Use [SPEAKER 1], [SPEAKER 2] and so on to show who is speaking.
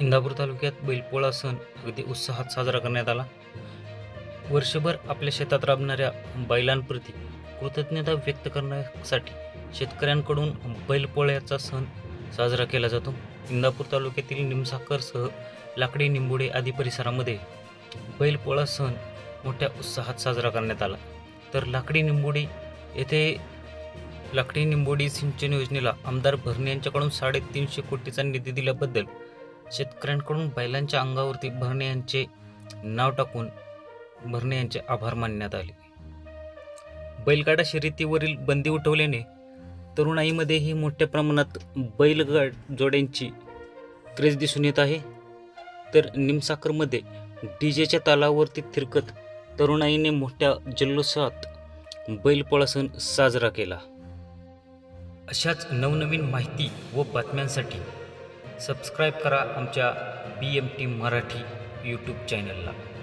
[SPEAKER 1] इंदापूर तालुक्यात बैलपोळा सण अगदी उत्साहात साजरा करण्यात आला. वर्षभर आपल्या शेतात राबणाऱ्या बैलांप्रती कृतज्ञता व्यक्त करण्यासाठी शेतकऱ्यांकडून बैलपोळ्याचा सण साजरा केला जातो. इंदापूर तालुक्यातील निमसाकरसह लाकडी निंबुडे आदी परिसरामध्ये बैलपोळा सण मोठ्या उत्साहात साजरा करण्यात आला. तर लाकडी निंबोडी येथे लाकडी निंबोडी सिंचन योजनेला आमदार भरणे यांच्याकडून साडेतीनशे कोटीचा निधी दिल्याबद्दल शेतकऱ्यांकडून बैलांच्या अंगावरती भरणे यांचे नाव टाकून भरणे यांचे आभार मानण्यात आले. बैलगाडा शर्यतीवरील बंदी उठवल्याने तरुणाईमध्येही मोठ्या प्रमाणात बैलगाड जोड्यांची क्रेज दिसून येत आहे. तर निमसाकरमध्ये डी जेच्या तालावरती थिरकत तरुणाईने मोठ्या जल्लोषात बैलपोळा सण साजरा केला. अशाच नवनवीन माहिती व बातम्यांसाठी सबस्क्राईब करा आमच्या B M T Marathi YouTube चॅनलला.